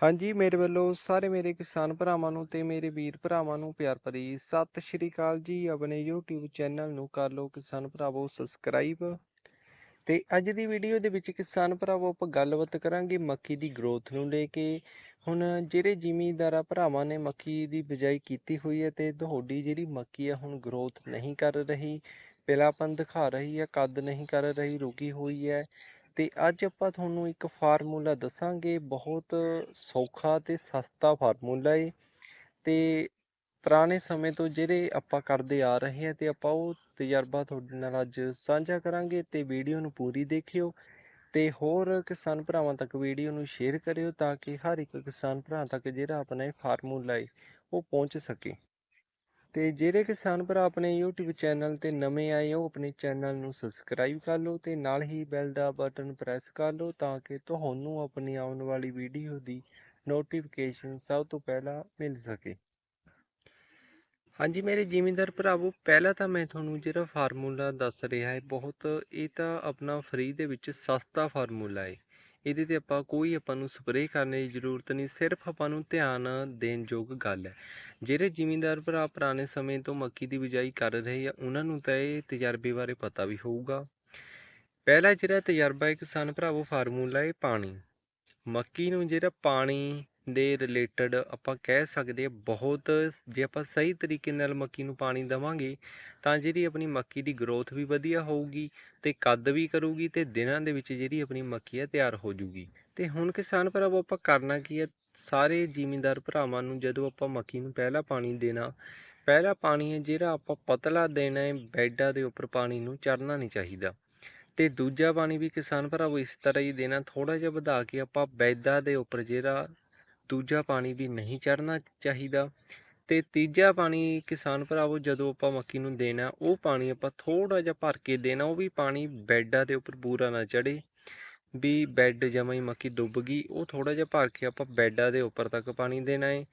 ਹਾਂਜੀ, ਮੇਰੇ ਵੱਲੋਂ ਸਾਰੇ ਮੇਰੇ ਕਿਸਾਨ ਭਰਾਵਾਂ ਨੂੰ ਤੇ ਮੇਰੇ ਵੀਰ ਭਰਾਵਾਂ ਨੂੰ ਪਿਆਰ ਭਰੀ ਸਤਿ ਸ਼੍ਰੀ ਅਕਾਲ ਜੀ। ਆਪਣੇ YouTube ਚੈਨਲ ਨੂੰ ਕਰ ਲਓ ਕਿਸਾਨ ਭਰਾਵੋ ਸਬਸਕ੍ਰਾਈਬ ਤੇ ਅੱਜ ਦੀ ਵੀਡੀਓ ਦੇ ਵਿੱਚ ਕਿਸਾਨ ਭਰਾਵੋ ਆਪਾਂ ਗੱਲਬਾਤ ਕਰਾਂਗੇ ਮੱਕੀ ਦੀ ਗਰੋਥ ਨੂੰ ਲੈ ਕੇ। ਹੁਣ ਜਿਹੜੇ ਜ਼ਿਮੀਂਦਾਰਾਂ ਭਰਾਵਾਂ ਨੇ ਮੱਕੀ ਦੀ ਬਿਜਾਈ ਕੀਤੀ ਹੋਈ ਹੈ ਤੇ ਤੁਹਾਡੀ ਜਿਹੜੀ ਮੱਕੀ ਹੈ ਹੁਣ ਗਰੋਥ ਨਹੀਂ ਕਰ ਰਹੀ ਪਿਲਾਪਨ ਦਿਖਾ ਰਹੀ ਹੈ ਕੱਦ ਨਹੀਂ ਕਰ ਰਹੀ, ਰੁਕੀ ਹੋਈ ਹੈ। ਤੇ ਅੱਜ ਆਪਾਂ ਤੁਹਾਨੂੰ ਇੱਕ ਫਾਰਮੂਲਾ ਦੱਸਾਂਗੇ, ਬਹੁਤ ਸੌਖਾ ਤੇ ਸਸਤਾ ਫਾਰਮੂਲਾ ਏ। ਤੇ ਪੁਰਾਣੇ ਸਮੇਂ ਤੋਂ ਜਿਹੜੇ ਆਪਾਂ ਕਰਦੇ ਆ ਰਹੇ ਹਾਂ ਤੇ ਆਪਾਂ ਉਹ ਤਜਰਬਾ ਤੁਹਾਡੇ ਨਾਲ ਅੱਜ ਸਾਂਝਾ ਕਰਾਂਗੇ ਤੇ ਵੀਡੀਓ ਨੂੰ ਪੂਰੀ ਦੇਖਿਓ। ਤੇ ਹੋਰ ਕਿਸਾਨ ਭਰਾਵਾਂ ਤੱਕ ਵੀਡੀਓ ਨੂੰ ਸ਼ੇਅਰ ਕਰਿਓ ਤਾਂ ਕਿ ਹਰ ਇੱਕ ਕਿਸਾਨ ਭਰਾ ਤੱਕ ਜਿਹੜਾ ਆਪਣਾ ਇਹ ਫਾਰਮੂਲਾ ਏ, ਉਹ ਪਹੁੰਚ ਸਕੇ। ਤੇ ਜਿਹੜੇ ਕਿਸਾਨ ਭਰਾ ਆਪਣੇ YouTube ਚੈਨਲ ਤੇ ਨਵੇਂ ਆਏ ਹੋ ਆਪਣੇ ਚੈਨਲ ਨੂੰ ਸਬਸਕ੍ਰਾਈਬ ਕਰ ਲਓ ਤੇ ਨਾਲ ਹੀ ਬੈਲ ਦਾ ਬਟਨ ਪ੍ਰੈਸ ਕਰ ਲਓ ਤਾਂ ਕਿ ਤੁਹਾਨੂੰ ਆਪਣੀ ਆਉਣ ਵਾਲੀ ਵੀਡੀਓ ਦੀ ਨੋਟੀਫਿਕੇਸ਼ਨ ਸਭ ਤੋਂ ਪਹਿਲਾਂ ਮਿਲ ਸਕੇ। ਹਾਂਜੀ ਮੇਰੇ ਜ਼ਿਮੀਂਦਾਰ ਭਰਾਵੋ, ਪਹਿਲਾਂ ਤਾਂ ਮੈਂ ਤੁਹਾਨੂੰ ਜਿਹੜਾ ਫਾਰਮੂਲਾ ਦੱਸ ਰਿਹਾ ਹੈ, ਬਹੁਤ ਇਹ ਤਾਂ ਆਪਣਾ ਫ੍ਰੀ ਦੇ ਵਿੱਚ ਸਸਤਾ ਫਾਰਮੂਲਾ ਹੈ। ਇਹਦੇ ਤੇ ਆਪਾਂ ਕੋਈ ਆਪਾਂ ਨੂੰ ਸਪਰੇਅ ਕਰਨ ਦੀ ਜ਼ਰੂਰਤ ਨਹੀਂ, ਸਿਰਫ ਆਪਾਂ ਨੂੰ ਧਿਆਨ ਦੇਣ ਯੋਗ ਗੱਲ ਹੈ। ਜਿਹੜੇ ਜ਼ਿਮੀਂਦਾਰ ਭਰਾ ਪੁਰਾਣੇ ਸਮੇਂ ਤੋਂ ਮੱਕੀ ਦੀ ਬਿਜਾਈ ਕਰ ਰਹੇ ਆ, ਉਹਨਾਂ ਨੂੰ ਤਾਂ ਇਹ ਤਜਰਬੇ ਬਾਰੇ ਪਤਾ ਵੀ ਹੋਊਗਾ। ਪਹਿਲਾ ਜਿਹੜਾ ਤਜਰਬਾ ਹੈ ਕਿਸਾਨ ਭਰਾਵੋ ਫਾਰਮੂਲਾ ਹੈ ਪਾਣੀ। ਮੱਕੀ ਨੂੰ ਜਿਹੜਾ ਪਾਣੀ ਦੇ ਰਿਲੇਟਡ ਆਪਾਂ ਕਹਿ ਸਕਦੇ ਹਾਂ ਬਹੁਤ ਜੇ ਆਪਾਂ ਸਹੀ ਤਰੀਕੇ ਨਾਲ ਮੱਕੀ ਨੂੰ ਪਾਣੀ ਦੇਵਾਂਗੇ, ਤਾਂ ਜਿਹੜੀ ਆਪਣੀ ਮੱਕੀ ਦੀ ਗਰੋਥ ਵੀ ਵਧੀਆ ਹੋਊਗੀ ਤੇ ਕੱਦ ਵੀ ਕਰੂਗੀ ਤੇ ਦਿਨਾਂ ਦੇ ਵਿੱਚ ਜਿਹੜੀ ਆਪਣੀ ਮੱਕੀ ਹੈ ਤਿਆਰ ਹੋ ਜੂਗੀ। ਤੇ ਹੁਣ ਕਿਸਾਨ ਭਰਾਵੋ ਆਪਾਂ ਕਰਨਾ ਕੀ ਹੈ ਸਾਰੇ ਜ਼ਿਮੀਂਦਾਰ ਭਰਾਵਾਂ ਨੂੰ ਜਦੋਂ ਆਪਾਂ ਮੱਕੀ ਨੂੰ ਪਹਿਲਾ ਪਾਣੀ ਦੇਣਾ, ਪਹਿਲਾ ਪਾਣੀ ਹੈ ਜਿਹੜਾ ਆਪਾਂ ਪਤਲਾ ਦੇਣਾ ਹੈ, ਬੈਡਾਂ ਦੇ ਉੱਪਰ ਪਾਣੀ ਨੂੰ ਚੜਨਾ ਨਹੀਂ ਚਾਹੀਦਾ। ਤੇ ਦੂਜਾ ਪਾਣੀ ਵੀ ਕਿਸਾਨ ਭਰਾਵੋ ਇਸ ਤਰ੍ਹਾਂ ਹੀ ਦੇਣਾ ਥੋੜਾ ਜਿਹਾ ਵਧਾ ਕੇ ਆਪਾਂ ਬੈਡਾਂ ਦੇ ਉੱਪਰ ਜਿਹੜਾ ਦੂਜਾ ਪਾਣੀ ਵੀ ਨਹੀਂ ਚੜਨਾ ਚਾਹੀਦਾ ਤੇ ਤੀਜਾ ਪਾਣੀ ਕਿਸਾਨ ਭਰਾਵੋ, ਜਦੋਂ ਆਪਾਂ ਮੱਕੀ ਨੂੰ ਦੇਣਾ, ਉਹ ਪਾਣੀ ਆਪਾਂ ਥੋੜਾ ਜਿਹਾ ਭਰ ਕੇ ਦੇਣਾ, ਉਹ ਵੀ ਪਾਣੀ ਬੈਡਾਂ ਦੇ ਉੱਪਰ ਪੂਰਾ ਨਾ ਚੜੇ ਵੀ ਬੈੱਡ ਜਮਾਂ ਹੀ ਮੱਕੀ ਡੁੱਬ ਗਈ, ਉਹ ਥੋੜਾ ਜਿਹਾ ਭਰ ਕੇ ਆਪਾਂ ਬੈਡਾਂ ਦੇ ਉੱਪਰ ਤੱਕ ਪਾਣੀ ਦੇਣਾ ਹੈ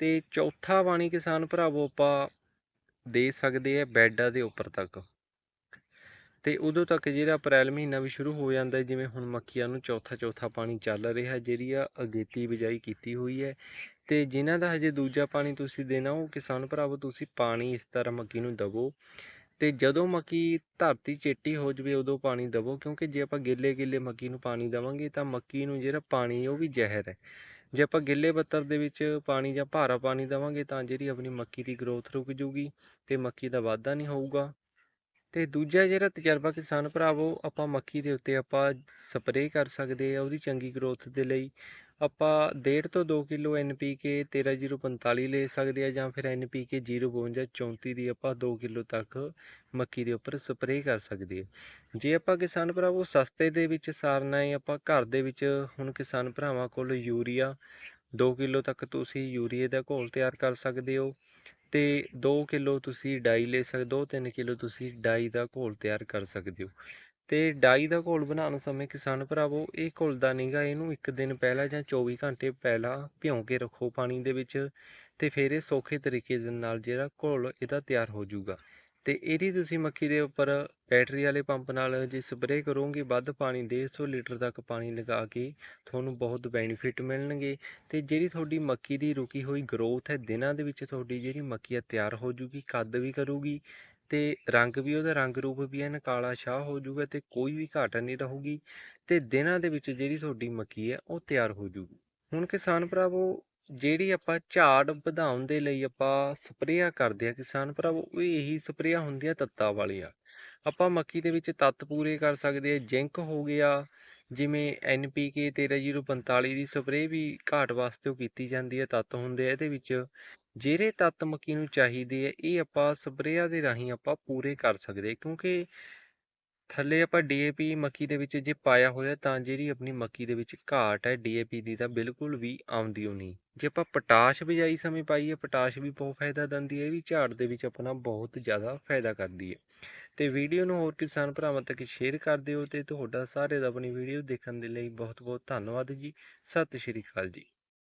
ਤੇ ਚੌਥਾ ਪਾਣੀ ਕਿਸਾਨ ਭਰਾਵੋ ਆਪਾਂ ਦੇ ਸਕਦੇ ਆ ਬੈਡਾਂ ਦੇ ਉੱਪਰ ਤੱਕ। ਤੇ ਉਦੋਂ ਤੱਕ ਜਿਹੜਾ ਅਪ੍ਰੈਲ ਮਹੀਨਾ ਵੀ ਸ਼ੁਰੂ ਹੋ ਜਾਂਦਾ ਜਿਵੇਂ ਹੁਣ ਮੱਕੀਆਂ ਨੂੰ ਚੌਥਾ ਚੌਥਾ ਪਾਣੀ ਚੱਲ ਰਿਹਾ ਜਿਹੜੀ ਆ ਅਗੇਤੀ ਬਿਜਾਈ ਕੀਤੀ ਹੋਈ ਹੈ, ਤੇ ਜਿਨ੍ਹਾਂ ਦਾ ਹਜੇ ਦੂਜਾ ਪਾਣੀ ਤੁਸੀਂ ਦੇਣਾ, ਉਹ ਕਿਸਾਨ ਭਰਾਵੋ ਤੁਸੀਂ ਪਾਣੀ ਇਸ ਤਰ੍ਹਾਂ ਮੱਕੀ ਨੂੰ ਦਵੋ, ਤੇ ਜਦੋਂ ਮੱਕੀ ਧਰਤੀ ਚੇਟੀ ਹੋ ਜਵੇ ਉਦੋਂ ਪਾਣੀ ਦਵੋ, ਕਿਉਂਕਿ ਜੇ ਆਪਾਂ ਗਿੱਲੇ ਗਿੱਲੇ ਮੱਕੀ ਨੂੰ ਪਾਣੀ ਦੇਵਾਂਗੇ ਤਾਂ ਮੱਕੀ ਨੂੰ ਜਿਹੜਾ ਪਾਣੀ ਉਹ ਵੀ ਜ਼ਹਿਰ ਹੈ। ਜੇ ਆਪਾਂ ਗਿੱਲੇ ਬੱਤਰ ਦੇ ਵਿੱਚ ਪਾਣੀ ਜਾਂ ਭਾਰਾ ਪਾਣੀ ਦੇਵਾਂਗੇ ਤਾਂ ਜਿਹੜੀ ਆਪਣੀ ਮੱਕੀ ਦੀ ਗਰੋਥ ਰੁਕ ਜੂਗੀ ਤੇ ਮੱਕੀ ਦਾ ਵਾਧਾ ਨਹੀਂ ਹੋਊਗਾ। ਤੇ ਦੂਜਾ ਜਿਹੜਾ ਤਜਰਬਾ ਕਿਸਾਨ ਭਰਾਵੋ, ਆਪਾਂ ਮੱਕੀ ਦੇ ਉੱਤੇ ਆਪਾਂ ਸਪਰੇਅ ਕਰ ਸਕਦੇ ਆ ਉਹਦੀ ਚੰਗੀ ਗਰੋਥ ਦੇ ਲਈ। ਆਪਾਂ 1.5 ਤੋਂ 2 ਕਿਲੋ NPK 13045 ਲੈ ਸਕਦੇ ਆ ਜਾਂ ਫਿਰ NPK 05234 ਦੀ ਆਪਾਂ 2 ਕਿਲੋ ਤੱਕ ਮੱਕੀ ਦੇ ਉੱਪਰ ਸਪਰੇਅ ਕਰ ਸਕਦੇ ਆ ਜੇ ਆਪਾਂ ਕਿਸਾਨ ਭਰਾਵੋ ਸਸਤੇ ਦੇ ਵਿੱਚ ਸਾਰਨਾ ਹੈ, ਆਪਾਂ ਘਰ ਦੇ ਵਿੱਚ ਹੁਣ ਕਿਸਾਨ ਭਰਾਵਾਂ ਕੋਲ ਯੂਰੀਆ 2 ਕਿਲੋ ਤੱਕ ਤੁਸੀਂ ਯੂਰੀਏ ਦਾ ਘੋਲ ਤਿਆਰ ਕਰ ਸਕਦੇ ਹੋ। ਤੇ 2 ਕਿਲੋ ਤੁਸੀਂ ਡਾਈ ਲੈ ਸਕਦੇ ਹੋ 3 ਕਿਲੋ ਤੁਸੀਂ ਡਾਈ ਦਾ ਘੋਲ ਤਿਆਰ ਕਰ ਸਕਦੇ ਹੋ। ਤੇ ਡਾਈ ਦਾ ਘੋਲ ਬਣਾਉਣ ਸਮੇਂ ਕਿਸਾਨ ਭਰਾਵੋ, ਇਹ ਘੁਲਦਾ ਨਹੀਂਗਾ ਇਹਨੂੰ ਇੱਕ ਦਿਨ ਪਹਿਲਾਂ ਜਾਂ 24 ਘੰਟੇ ਪਹਿਲਾਂ ਭਿਉਂ ਕੇ ਰੱਖੋ ਪਾਣੀ ਦੇ ਵਿੱਚ ਤੇ ਫਿਰ ਇਹ ਸੌਖੇ ਤਰੀਕੇ ਦੇ ਨਾਲ ਜਿਹੜਾ ਘੋਲ ਇਹਦਾ ਤਿਆਰ ਹੋ ਜਾਊਗਾ। ਤੇ ਇਹਦੀ ਤੁਸੀਂ ਮੱਕੀ ਦੇ ਉੱਪਰ ਬੈਟਰੀ ਵਾਲੇ ਪੰਪ ਨਾਲ ਜੇ ਸਪਰੇਅ ਕਰੋਗੇ, ਵੱਧ ਪਾਣੀ 150 ਲੀਟਰ ਤੱਕ ਪਾਣੀ ਲਗਾ ਕੇ ਤੁਹਾਨੂੰ ਬਹੁਤ ਬੈਨੀਫਿਟ ਮਿਲਣਗੇ ਤੇ ਜਿਹੜੀ ਤੁਹਾਡੀ ਮੱਕੀ ਦੀ ਰੁਕੀ ਹੋਈ ਗਰੋਥ ਹੈ, ਦਿਨਾਂ ਦੇ ਵਿੱਚ ਤੁਹਾਡੀ ਜਿਹੜੀ ਮੱਕੀ ਆ ਤਿਆਰ ਹੋ ਜੂਗੀ, ਕੱਦ ਵੀ ਕਰੂਗੀ ਤੇ ਰੰਗ ਵੀ ਉਹਦਾ ਰੰਗ ਰੂਪ ਵੀ ਐਨ ਕਾਲਾ ਸ਼ਾਹ ਹੋ ਜੂਗਾ ਤੇ ਕੋਈ ਵੀ ਘਾਟ ਨਹੀਂ ਰਹੂਗੀ ਤੇ ਦਿਨਾਂ ਦੇ ਵਿੱਚ ਜਿਹੜੀ ਤੁਹਾਡੀ ਮੱਕੀ ਹੈ, ਉਹ ਤਿਆਰ ਹੋ ਜੂਗੀ। ਹੁਣ ਕਿਸਾਨ ਭਰਾਵੋ ਜਿਹੜੀ ਆਪਾਂ ਝਾੜ ਵਧਾਉਣ ਦੇ ਲਈ ਆਪਾਂ ਸਪਰੇਆ ਕਰਦੇ ਆ ਕਿਸਾਨ ਭਰਾਵੋ, ਉਹ ਇਹੀ ਸਪਰੇਆ ਹੁੰਦੀਆਂ ਤੱਤਾਂ ਵਾਲੀਆਂ। ਆਪਾਂ ਮੱਕੀ ਦੇ ਵਿੱਚ ਤੱਤ ਪੂਰੇ ਕਰ ਸਕਦੇ ਆ ਜ਼ਿੰਕ ਹੋ ਗਿਆ, ਜਿਵੇਂ NPK 13045 ਦੀ ਸਪਰੇਅ ਵੀ ਘਾਟ ਵਾਸਤੇ ਉਹ ਕੀਤੀ ਜਾਂਦੀ ਹੈ, ਤੱਤ ਹੁੰਦੇ ਆ, ਇਹਦੇ ਵਿੱਚ ਜਿਹੜੇ ਤੱਤ ਮੱਕੀ ਨੂੰ ਚਾਹੀਦੇ ਆ, ਇਹ ਆਪਾਂ ਸਪਰੇਆਂ ਦੇ ਰਾਹੀਂ ਆਪਾਂ ਪੂਰੇ ਕਰ ਸਕਦੇ ਕਿਉਂਕਿ ਥੱਲੇ ਆਪਾਂ ਡੀਏਪੀ ਮੱਕੀ ਦੇ ਵਿੱਚ ਜੇ ਪਾਇਆ ਹੋਇਆ ਤਾਂ ਜਿਹੜੀ ਆਪਣੀ ਮੱਕੀ ਦੇ ਵਿੱਚ ਘਾਟ ਹੈ, ਡੀਏਪੀ ਦੀ ਤਾਂ ਬਿਲਕੁਲ ਵੀ ਆਉਂਦੀ ਉਹ ਨਹੀਂ। ਜੇ ਆਪਾਂ ਪੋਟਾਸ਼ ਬਿਜਾਈ ਸਮੇਂ ਪਾਈਏ ਪੋਟਾਸ਼ ਵੀ ਬਹੁਤ ਫਾਇਦਾ ਦਿੰਦੀ ਹੈ, ਇਹ ਵੀ ਝਾੜ ਦੇ ਵਿੱਚ ਆਪਣਾ ਬਹੁਤ ਜ਼ਿਆਦਾ ਫਾਇਦਾ ਕਰਦੀ ਹੈ। ਤੇ ਵੀਡੀਓ ਨੂੰ ਹੋਰ ਕਿਸਾਨ ਭਰਾਵਾਂ ਤੱਕ ਸ਼ੇਅਰ ਕਰ ਦਿਓ ਤੇ ਤੁਹਾਡਾ ਸਾਰੇ ਦਾ ਆਪਣੀ ਵੀਡੀਓ ਦੇਖਣ ਦੇ ਲਈ ਬਹੁਤ ਬਹੁਤ ਧੰਨਵਾਦ ਜੀ। ਸਤਿ ਸ਼੍ਰੀ ਅਕਾਲ ਜੀ।